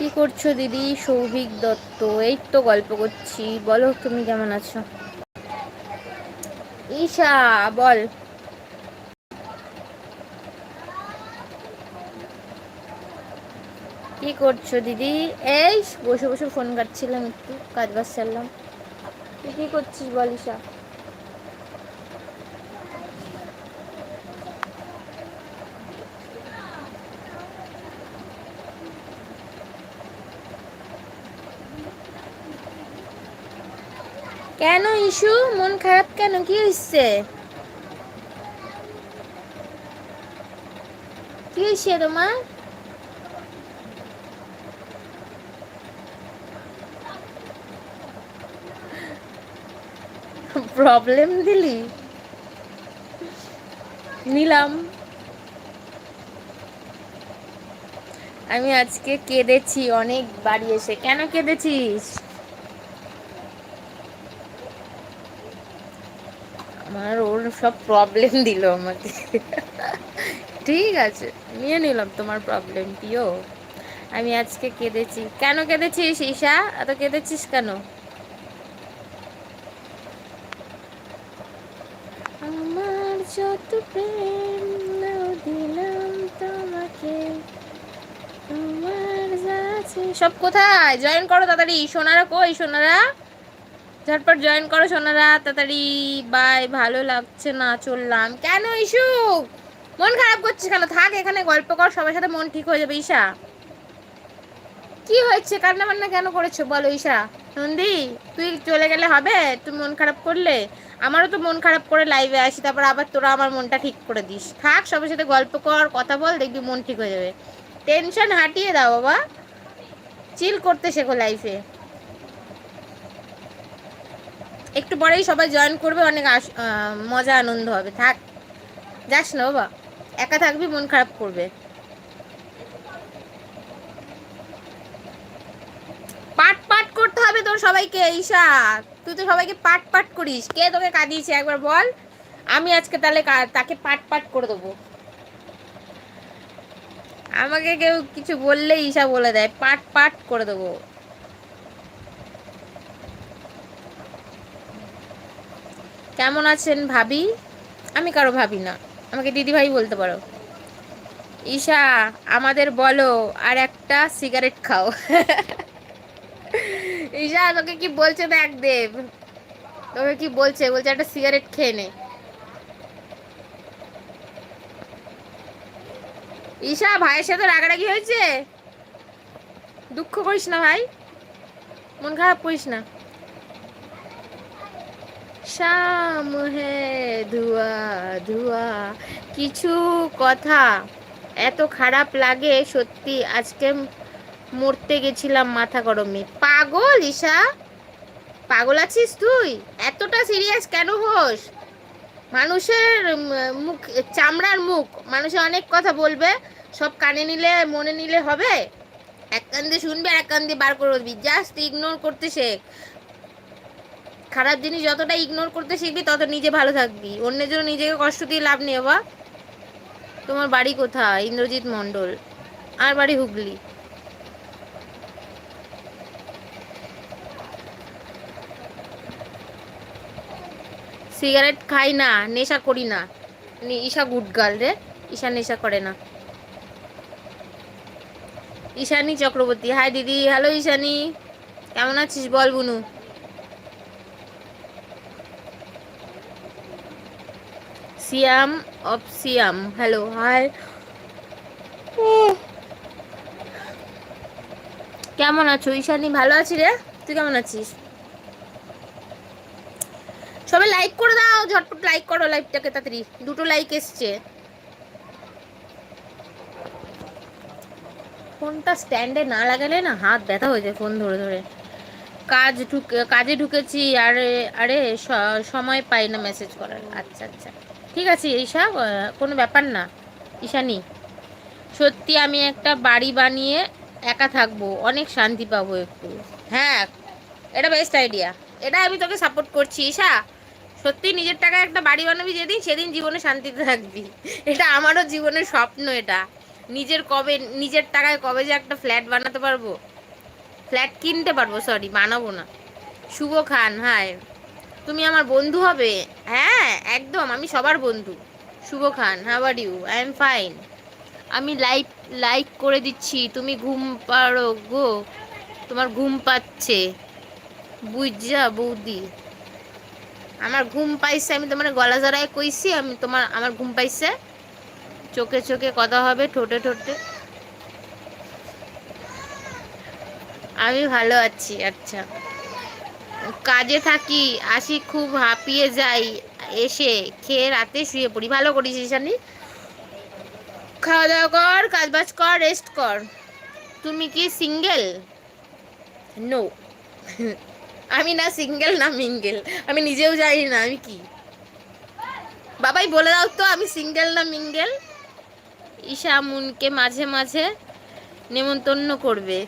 কি করছ দিদি? সৌভিক দত্ত, এই তো গল্প করছি। বলো, তুমি কেমন আছো? ঈশা, বল। কি করছ দিদি? এই, বসে বসে ফোন কাটছিলাম একটু, কাজ বাজ সারলাম তুই কি করছিস বল, ঈশা? কেন ইস্যু মন খারাপ কেন? কি হচ্ছে কি হয়েছে তোমার? প্রবলেম দিলি? নিলাম। আমি আজকে কেঁদেছি, অনেক বাড়ি এসে। কেন কেঁদেছিস? আমার ওর সব প্রবলেম দিল আমাকে। ঠিক আছে, নিয়ে নিলাম তোমার প্রবলেম প্রিয়। আমি আজকে কেঁদেছি। কেন কেঁদেছিস, ঈশা? এত কেঁদেছিস কেন? আমার যত প্রেম দিলাম তোমাকে। সব কোথায়? জয়েন করো তাড়াতাড়ি। সোনারা কই? সোনারা? ঝটপট জয়েন করো সোনারা, তাড়াতাড়ি। বাই, ভালো লাগছে না চললাম। কেন ইস্যু মন খারাপ করছিস কেন? থাক, এখানে গল্প কর, সবার সাথে মন ঠিক হয়ে যাবে, ঈশা। কি হয়েছে? কান্না বান্না কেন করেছ? বলো, ঈশা। নন্দী, তুই চলে গেলে হবে? তুই মন খারাপ করলে? আমারও তো মন খারাপ করে লাইভে আসি, তারপর আবার তোরা আমার মনটা ঠিক করে দিস। থাক, সবার সাথে গল্প কর, কথা বল, দেখবি মন ঠিক হয়ে যাবে। টেনশন হাঁটিয়ে দাও, বাবা। চিল করতে শেখো লাইফে একটু পরেই সবাই জয়েন করবে, অনেক মজা, আনন্দ হবে। থাক, যাস না বাবা। একা থাকবি, মন খারাপ করবে। পাট পাট করতে হবে তোর সবাইকে, ঈশা। তুই তো সবাইকে পাট পাট করিস। কে তোকে কাঁদিয়েছে? একবার বল। আমি আজকে তাহলে তাকে পাট পাট করে দেবো। আমাকে কেউ কিছু বললে ঈশা বলে দেয়, পাট পাট করে দেবো। কেমন আছেন ভাবি? আমি কারও ভাবি না। আমাকে দিদি ভাই বলতে পারো। ঈশা, আমাদের বলো, আর একটা সিগারেট খাও। ঈশা, তোকে কি বলছে দেখ দেব। তোকে কি বলছে? বলছে একটা সিগারেট খেয়ে নে। ঈশা, ভাইয়ের সাথে রাগারাগি হয়েছে? দুঃখ করিস না ভাই। মন খারাপ করিস না। শাম হে ধুয়া ধুয়া। কিছু কথা এত খারাপ লাগে সত্যি। আজকে মরতে গেছিলাম মাথা গরমে। পাগল ঈশা, পাগল আছিস তুই? এতটা সিরিয়াস কেন হোস? মানুষের মুখ, চামড়ার মুখ। মানুষে অনেক কথা বলবে, সব কানে নিলে, মনে নিলে হবে। এক কান দিয়ে শুনবি আর এক কান দিয়ে বার করে দিবি জাস্ট ইগনোর করতে শেখ। খারাপ জিনিস যতটা ইগনোর করতে শিখবি, তত নিজে ভালো থাকবি। অন্যের জন্য নিজেকে কষ্ট দিয়ে লাভ নেই বা তোমার বাড়ি কোথায়? ইন্দ্রজিৎ মণ্ডল। আর বাড়ি হুগলি। সিগারেট খাই না, নেশা করি না। ঈশা গুড গার্ল রে। ঈশা নেশা করে না। ঈশানী চক্রবর্তী। হাই দিদি। হ্যালো ঈশানী। কেমন আছিস? বল, বুনু। Siam of Siam hello hi কেমন আছো? ঈশানি, ভালো আছি রে? তুই কেমন আছিস? সবাই লাইক করে দাও, ঝটপট লাইক করো লাইভটাকে তাড়াতাড়ি। দুটো লাইক এসছে। ফোনটা স্ট্যান্ডে না লাগালে না হাত ব্যথা হয়ে যায় ফোন ধরে ধরে। কাজ ঢুকে কাজে ঢুকেছি, আরে আরে সময় পাই না মেসেজ করার। আচ্ছা আচ্ছা। ঠিক আছে এইসব কোনো ব্যাপার না, ঈশানি। সত্যি আমি একটা বাড়ি বানিয়ে একা থাকব, অনেক শান্তি পাবো একটু। হ্যাঁ এটা বেস্ট আইডিয়া এটা আমি তোকে সাপোর্ট করছি, ঈশা। সত্যি নিজের টাকায় একটা বাড়ি বানাবি যেদিন, সেদিন জীবনে শান্তিতে থাকবি। এটা আমারও জীবনের স্বপ্ন এটা। নিজের কবে, নিজের টাকায় কবে যে একটা ফ্ল্যাট বানাতে পারব? ফ্ল্যাট কিনতে পারব সরি বানাবো না। শুভ খান হাই তুমি আমার বন্ধু হবে? হ্যাঁ একদম, আমি সবার বন্ধু। Shubho Khan how are you I am fine আমি লাইক লাইক করে দিচ্ছি, তুমি ঘুম পারো গো। তোমার ঘুম পাচ্ছে। বুঝা বৌদি। আমার ঘুম পাইছে, আমি তোমার গলা জড়ায় কইছি, আমি তোমার, আমার ঘুম পাইছে। চোখে চোখে কথা হবে, ঠোঁটে ঠোঁটে। আমি ভালো আছি আচ্ছা। কাজে থাকি, আসি খুব হাঁপিয়ে যাই, এসে খেয়ে রাতে শুয়ে পড়ি। ভালো করিস ঈশানি। খাওয়া দাওয়া কর কাজ বাজ কর রেস্ট কর। তুমি কি সিঙ্গেল নো আমি না সিঙ্গেল না মিঙ্গেল আমি নিজেও জানি না, আমি কি? বাবাই বলে দাও তো, আমি সিঙ্গেল না মিঙ্গেল ঈশা মুনকে মাঝে মাঝে নেমন্তন্ন করবে।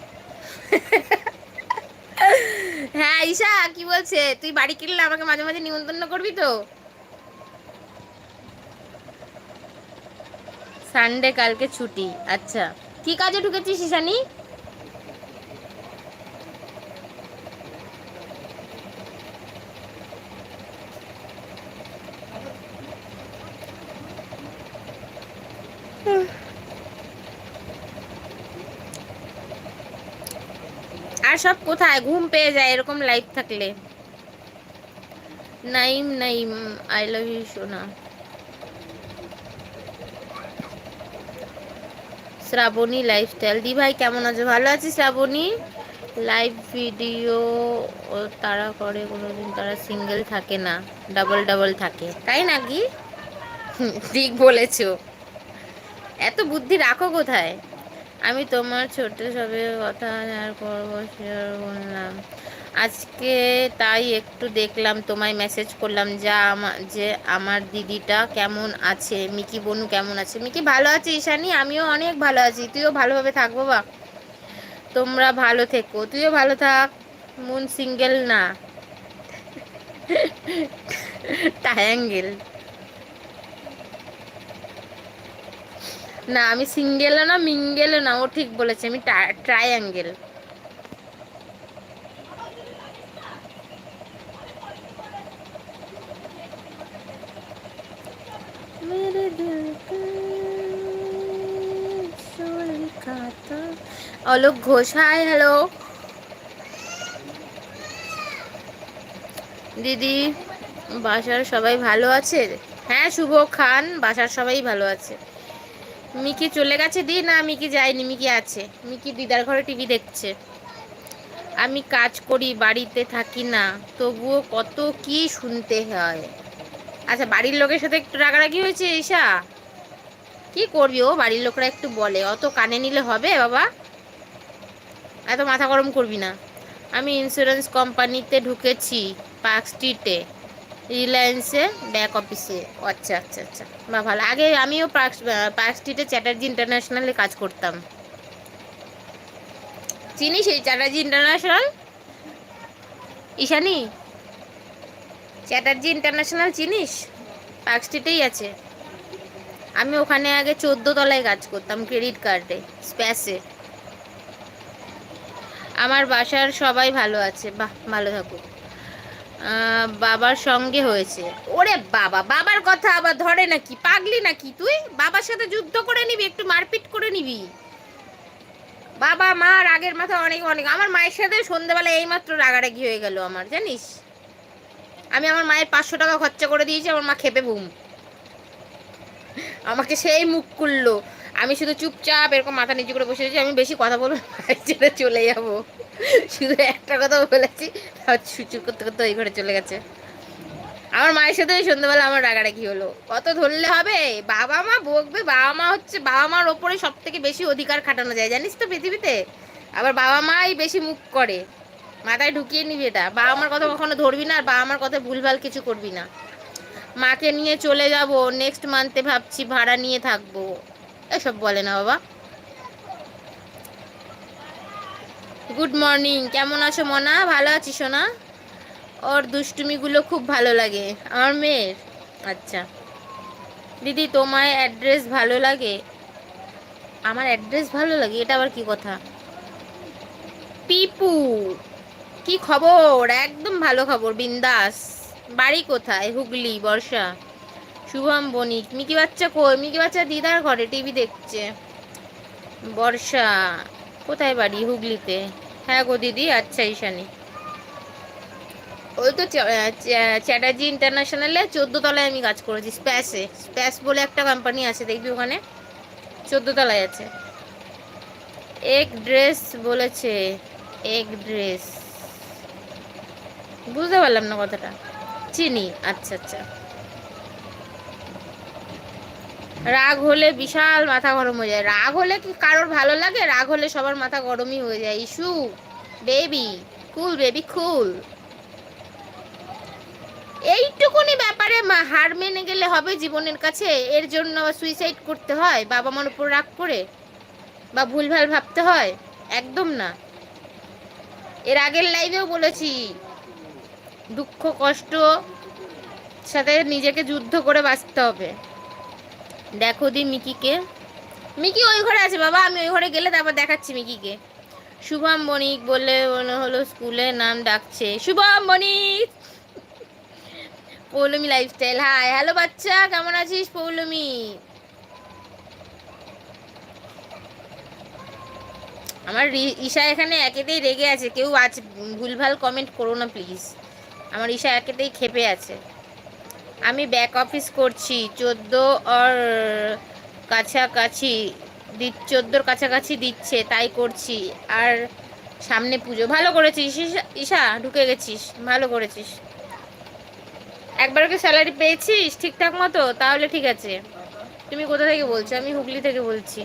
হ্যাঁ ঈশা, কি বলছে? তুই বাড়ি কিনলে আমাকে মাঝে মাঝে নিমন্ত্রণ করবি তো? সানডে কালকে ছুটি আচ্ছা। কি কাজে ঢুকেছিস, ঈশানি? সব কোথায়? ঘুম পেয়ে যায় এরকম লাইফ থাকলে। Naim Naim I love you সোনা। শ্রাবণী লাইফস্টাইল দি ভাই, কেমন আছো? ভালো আছি শ্রাবণী? লাইভ ভিডিও তারা করে কোনোদিন, তারা সিঙ্গেল থাকে না। ডাবল ডাবল থাকে। তাই নাকি ঠিক বলেছ। এত বুদ্ধি রাখো কোথায়? আমি তোমার ছোট সবে কথা আর করব শেয়ার করলাম আজকে তাই একটু দেখলাম, তোমায় মেসেজ করলাম যা আমার যে আমার দিদিটা কেমন আছে, মিকি বনু কেমন আছে? মিকি ভালো আছে ঈশানি? আমিও অনেক ভালো আছি। তুইও ভালোভাবে থাকব বা তোমরা ভালো থেকো। তুইও ভালো থাক। মুন সিঙ্গেল না। ট্রায়াঙ্গেল না, আমি সিঙ্গেলও না মিঙ্গেলও না, ও ঠিক বলেছে, আমি triangle Alok Ghosh hi hello দিদি বাসার সবাই ভালো আছে হ্যাঁ শুভ খান বাসার সবাই ভালো আছে মিকি চলে গেছে দি? না, মিকি যায়নি, মিকি আছে। মিকি দিদার ঘরে টিভি দেখছে। আমি কাজ করি, বাড়িতে থাকি না। তবুও কত কি শুনতে হয়। আচ্ছা বাড়ির লোকের সাথে একটু রাগারাগি হয়েছে, ঈশা? কি করবি ও? বাড়ির লোকরা একটু বলে। অত কানে নিলে হবে, বাবা? এত মাথা গরম করবি না। আমি ইন্স্যুরেন্স কোম্পানিতে ঢুকেছি পার্ক স্ট্রিটে রিলায়েন্সে ব্যাক অফিসে আচ্ছা আচ্ছা আচ্ছা। বা ভালো। আগে আমিও পার্ক পার্ক স্ট্রিটে চ্যাটার্জি ইন্টারন্যাশনালে কাজ করতাম। চিনিস এই চ্যাটার্জি ইন্টারন্যাশনাল ঈশানি? চ্যাটার্জি ইন্টারন্যাশনাল চিনিস? পার্ক স্ট্রিটেই আছে। আমি ওখানে আগে চোদ্দ তলায় কাজ করতাম ক্রেডিট কার্ডে স্প্যাসে আমার বাসার সবাই ভালো আছে। বাহ, ভালো থাকুক। বাবার সঙ্গে হয়েছে। ওরে বাবা, বাবার কথা আবার ধরে নাকি? পাগলি নাকি তুই? বাবার সাথে যুদ্ধ করে নিবি, একটু মারপিট করে নিবি। বাবা মা রাগের মাথা অনেক অনেক। আমার মায়ের সাথে সন্ধ্যেবেলা এইমাত্র রাগারাগি হয়ে গেল আমার, জানিস? আমি আমার মায়ের পাঁচশো টাকা খরচা করে দিয়েছি, আমার মা খেপে বুম। আমাকে সেই মুখ করল আমি শুধু চুপচাপ এরকম মাথা নিচু করে বসে আছি আমি বেশি কথা বলব ছেড়ে চলে যাব। শুধু একটা কথা বলেছি চুপ করতে করতে ওই ঘরে চলে গেছে। আমার মায়ের সাথে সন্ধ্যাবেলা আমার রাগারাগি হলো। কত ধরলে হবে? বাবা মা বকবে, বাবা মা হচ্ছে, বাবা মার ওপরে সব থেকে বেশি অধিকার খাটানো যায়, জানিস তো পৃথিবীতে? আবার বাবা মাই বেশি মুখ করে। মাথায় ঢুকিয়ে নিবি এটা। বাবা মার কথা কখনো ধরবি না, আর বাবা মার কথা ভুলভাল কিছু করবি না। মাকে নিয়ে চলে যাব নেক্সট মান্থে ভাবছি ভাড়া নিয়ে থাকব। এসব বলে না বাবা। গুড মর্নিং কেমন আছো মনা? ভালো আছিস সোনা? ওর দুষ্টুমিগুলো খুব ভালো লাগে। আমার মেয়ের? আচ্ছা। দিদি তোমায় অ্যাড্রেস ভালো লাগে? আমার অ্যাড্রেস ভালো লাগে? এটা আবার কি কথা? পিপু, কি খবর? একদম ভালো খবর, বিন্দাস। বাড়ি কোথায়? হুগলি, বর্ষা। শুভম বণিক, মিকি বাচ্চা কই? মিকি বাচ্চা দিদার ঘরে, টিভি দেখছে। বর্ষা, কোথায় বাড়ি হুগলিতে? হ্যাঁ গো দিদি আচ্ছা ঈশানি। ওই তো চ্যা- চ্যা- চ্যাটার্জি ইন্টারন্যাশনালে চোদ্দ তলায় আমি কাজ করেছি, স্প্যাসে। স্প্যাস বলে একটা কোম্পানি আছে, দেখবি ওখানে? চোদ্দ তলায় আছে। এক ড্রেস বলেছে, এক ড্রেস। বুঝতে পারলাম না কথাটা। চিনি আচ্ছা আচ্ছা। রাগ হলে বিশাল মাথা গরম হয়ে যায়। রাগ হলে কি কারোর ভালো লাগে? রাগ হলে সবার মাথা গরমই হয়ে যায়। Issue baby, cool baby, cool. এইটুকুনি ব্যাপারে হার মেনে গেলে হবে জীবনের কাছে। এর জন্য সুইসাইড করতে হয়। বাবা মার উপর রাগ করে বা ভুলভাল ভাবতে হয়। একদম না। এর আগের লাইভেও বলেছি, দুঃখ, কষ্ট সাথে নিজেকে যুদ্ধ করে বাঁচতে হবে। দেখো দি মিকিকে। মিকি ওই ঘরে আছে বাবা, আমি ওই ঘরে গেলে তারপর দেখাচ্ছি মিকিকে। শুভম বণিক বললে মনে হলো স্কুলে নাম ডাকছে। Shubham Banik Poulami lifestyle hi hello বাচ্চা, কেমন আছিস পৌলমি? আমার ঈশা এখানে একেতেই রেগে আছে, কেউ আজ ভুলভাল কমেন্ট করো না প্লিজ আমার ঈশা একেতেই খেপে আছে। আমি ব্যাক অফিস করছি, চোদ্দ আর কাছাকাছি চোদ্দোর কাছাকাছি দিচ্ছে, তাই করছি। আর সামনে পুজো। ভালো করেছিস, ঈশা ঢুকে গেছিস। ভালো করেছিস। একবার কি স্যালারি পেয়েছিস ঠিকঠাক মতো? তাহলে ঠিক আছে। তুমি কোথা থেকে বলছো? আমি হুগলি থেকে বলছি।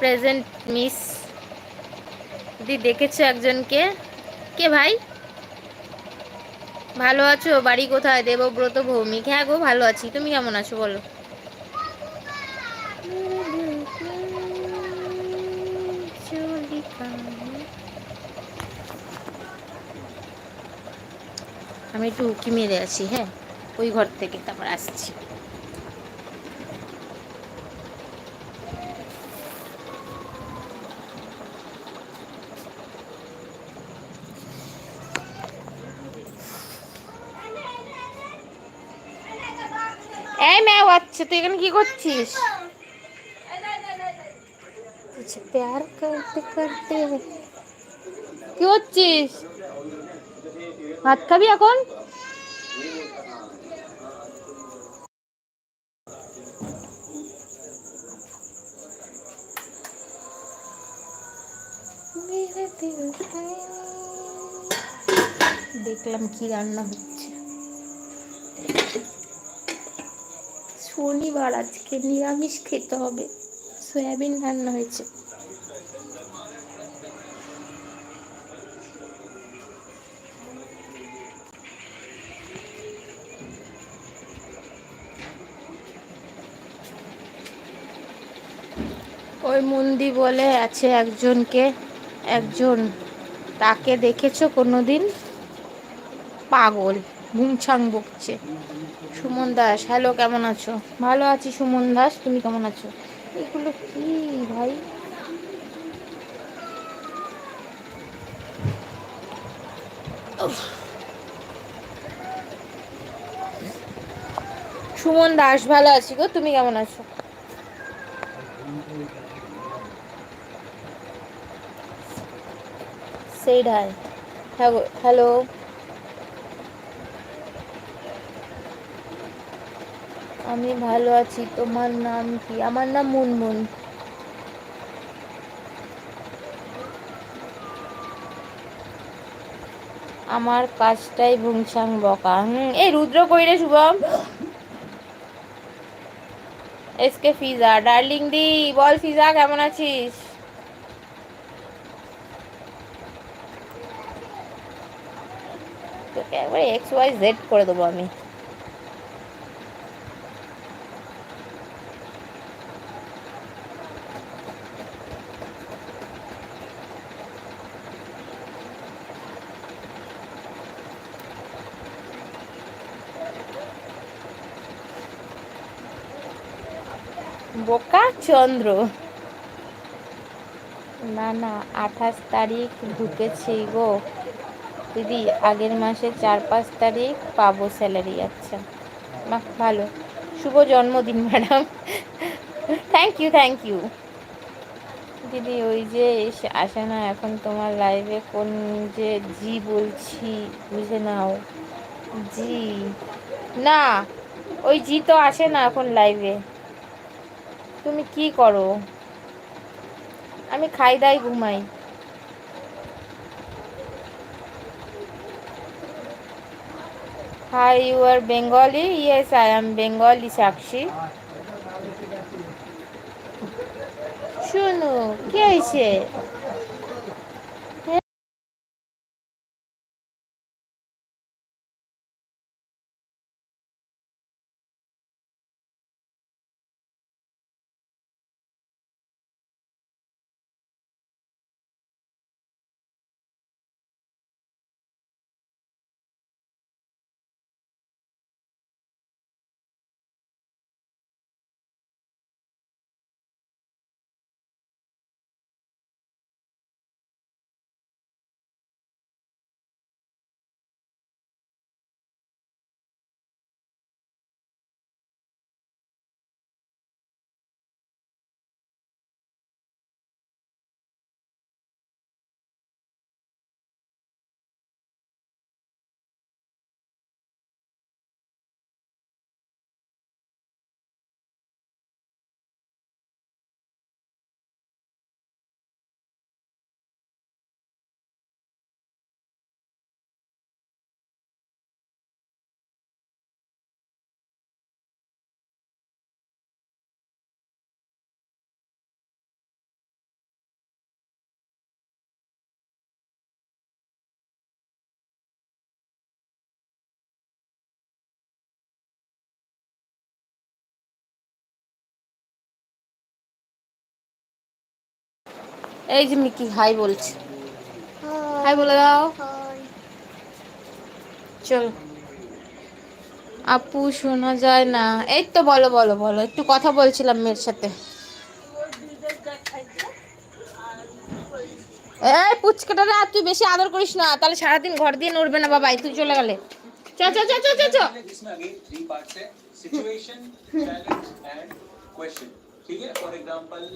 প্রেজেন্ট মিস দি, দেখেছ একজনকে? কে ভাই? ভালো আছো? বাড়ি কোথায়? দেবব্রত ভৌমিক। হ্যাঁ গো, ভালো আছি। তুমি কেমন আছো বলো? আমি একটু উকি মেরে আছি হ্যাঁ? ওই ঘর থেকে তারপর আসছি এই ম্যাও আচ্ছা তুই এখানে কি করছিস? তুঝে প্যার করতে করতে কি হচ্ছিস ভাত খাবি এখন? দেখলাম কি রান্না হচ্ছে। শনিবার আজকে নিরামিষ খেতে হবে। সয়াবিন রান্না হয়েছে। ওই মন্দি বলে আছে একজনকে, একজন, তাকে দেখেছ কোনোদিন? পাগল। ঘুমছাং বকছে। সুমন দাস হ্যালো কেমন আছো? ভালো আছি সুমন দাস, তুমি কেমন আছো? এগুলো কি ভাই? সুমন দাস, ভালো আছি গো, তুমি কেমন আছো? সেইড হাই হ্যালো আমি ভালো আছি। তোমার নাম কি? আমার নাম মুনমুন। আমার কাজটাই ভুংসাং বকা। এই রুদ্র কই রে, শুভম? এসকে ফিজা। ডার্লিং দি, বল ফিজা, কেমন আছিস? তোকে একবার এক্স ওয়াই জেড করে দেবো আমি। বোকা চন্দ্র। না না, আঠাশ তারিখ ঢুকেছি গো। দিদি, আগের মাসে চার পাঁচ তারিখ পাবো স্যালারি আচ্ছা। বাহ, ভালো। শুভ জন্মদিন madam thank you thank you দিদি, ওই যে আসে না, এখন তোমার লাইভে কোন যে জি বলছি, বুঝে নাও। জি না, ওই জি তো আসে না এখন লাইভে তুমি কি করো? আমি খাই দাই ঘুমাই। Hi you are Bengali yes I am Bengali Sakshi শুনু, কি হয়েছে এই যে মিকি হাই বলছে হাই বলে দাও চল আপু শোনা যায় না এই তো বলো বলো বলো একটু কথা বলছিলাম মেয়ের সাথে এই পুচকাটা না তুই বেশি আদর করিস না তাহলে সারাদিন ঘর দিয়ে নড়বে না বাবাই তুই চলে গেলে চ চ চ চ চ চ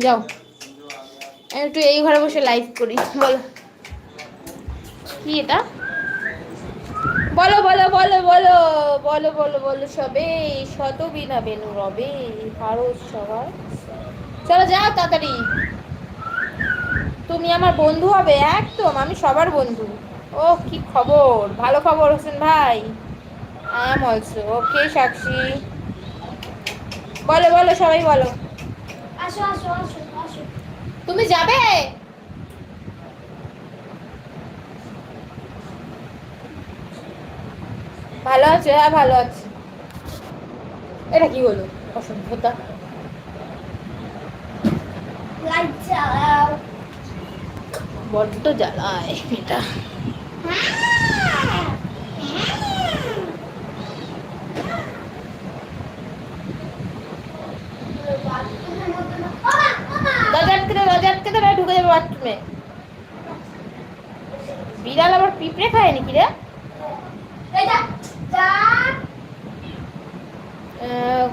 যাও একটু এই ঘরে বসে লাইভ করি, বলো। কি এটা? বলো বলো বলো বলো বলো বলো বলো সবে, শত বিনা বেনু রবে ভারত সবার। চলো যাও তাড়াতাড়ি। তুমি আমার বন্ধু হবে, একদম, আমি সবার বন্ধু। ও কি খবর? ভালো খবর, হোসেন ভাই। আই এম অলসো ওকে সাক্ষী। বলো বলো, সবাই বলো। আসো আসো আসো। তুমি যাবে? ভালো আছে? হ্যাঁ ভালো আছে। এটা কি হলো? অসভ্যতা। বড্ড জ্বালায় এটা দরজা আটকে দে দরজা আটকে দে না ঢুকে যাবে বাথরুমে বিড়াল আবার পিঁপড়ে খায় নাকি রে?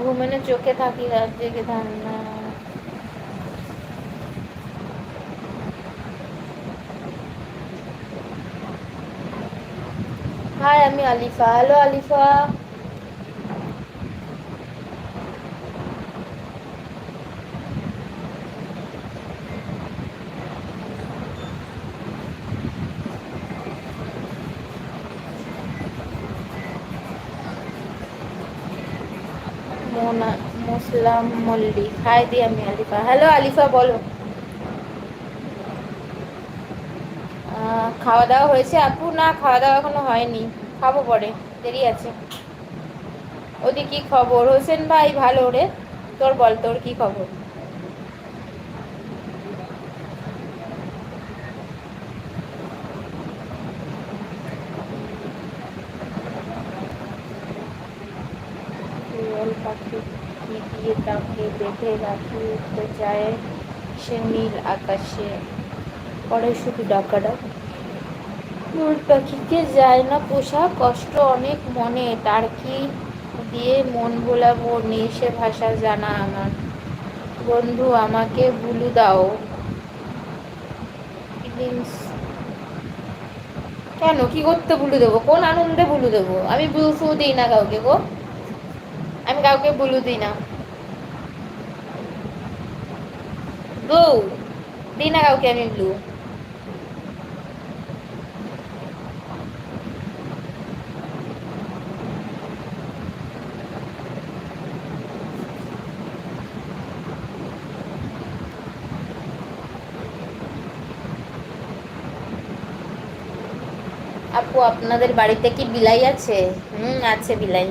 ঘুমানো চোখে থাকি রাত জেগে ধান্না হাই আমি আলিফা। হ্যালো আলিফা। মুসলাম মল্লিক হাই দি আমি আলিফা। হ্যালো আলিফা, বলো। খাওয়া দাওয়া হয়েছে? আপু, না খাওয়া দাওয়া এখনও হয়নি। খাব পরে। দেরি আছে। ওদি কি খবর? হোসেন ভাই ভালো রে। তোর বল, তোর কি খবর? তাকে রাখি উঠতে চায় সে নীল আকাশে। কড়াইশুটি ডাকা ডাক মোর পাখিকে যায় না পোষা, কষ্ট অনেক মনে। তার কি দিয়ে মন ভোলাবো নেই সে ভাষা জানা আমার। বন্ধু, আমাকে বুলু দাও। কেন? কি করতে বুলু দেবো? কোন আনন্দে বুলু দেবো? আমি বুলু ফু দিই না কাউকে গো। আমি কাউকে বুলু দিই না। বউ দিই না কাউকে আমি ব্লু আপু, আপনাদের বাড়িতে কি বিলাই আছে? হুম, আছে বিলাই।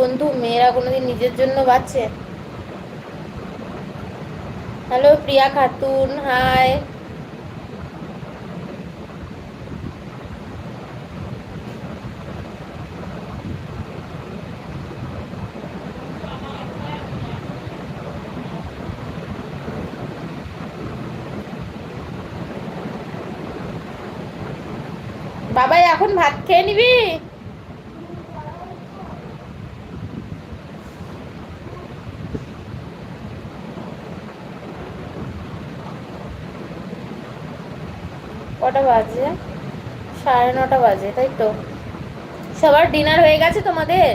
বন্ধু, মেয়েরা কোনোদিন নিজের জন্য বাঁচে? হ্যালো প্রিয়া খাতুন হাই বাবাই, এখন ভাত খেয়ে নিবি? কটা বাজে? সাড়ে নটা বাজে, তাই তো? সবার ডিনার হয়ে গেছে তোমাদের?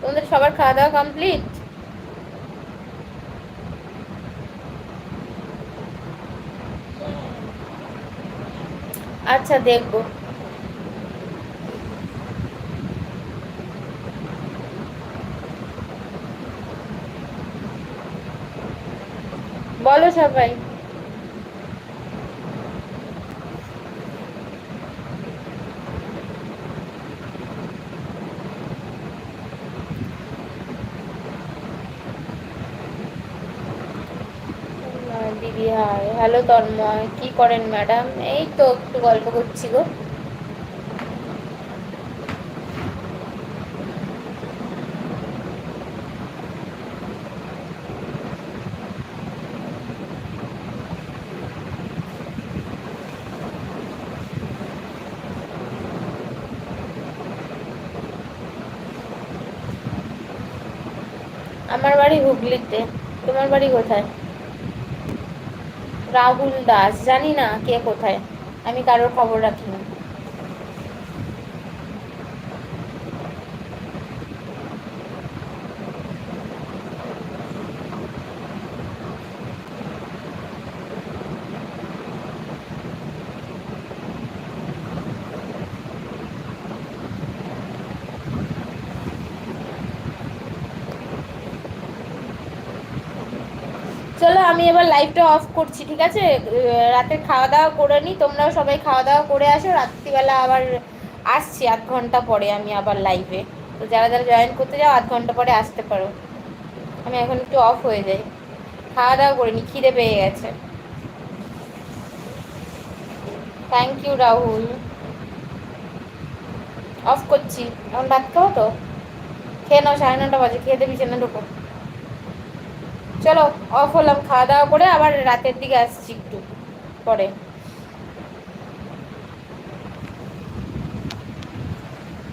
তোমাদের সবার খাওয়া দাওয়া কমপ্লিট আচ্ছা দেখব। বলো সবাই হ্যাঁ, দিদি হাই হ্যালো তন্ময়, কি করেন ম্যাডাম? এই তো একটু গল্প করছি গো। আমার বাড়ি হুগলিতে। তোমার বাড়ি কোথায়? রাহুল দাস জানি না কে কোথায়। আমি কারোর খবর রাখি না চলো আমি এবার লাইভটা অফ করছি, ঠিক আছে? রাতে খাওয়া দাওয়া করে নিই তোমরাও সবাই খাওয়া দাওয়া করে আসো, রাত্রিবেলা আবার আসছি আধ ঘণ্টা পরে আমি আবার লাইভে তো যারা যারা জয়েন করতে যাও আধ ঘণ্টা পরে আসতে পারো। আমি এখন একটু অফ হয়ে যাই। খাওয়া দাওয়া করে নি, খিদে পেয়ে গেছে। Thank you Rahul. অফ করছি। এখন ভাত খাব তো? খেয়ে নাও, সাড়ে নটা বাজে, খেয়ে দেবি চেনে ঢোকো। চলো অফ হলাম খাওয়া দাওয়া করে আবার রাতের দিকে আসছি একটু পরে।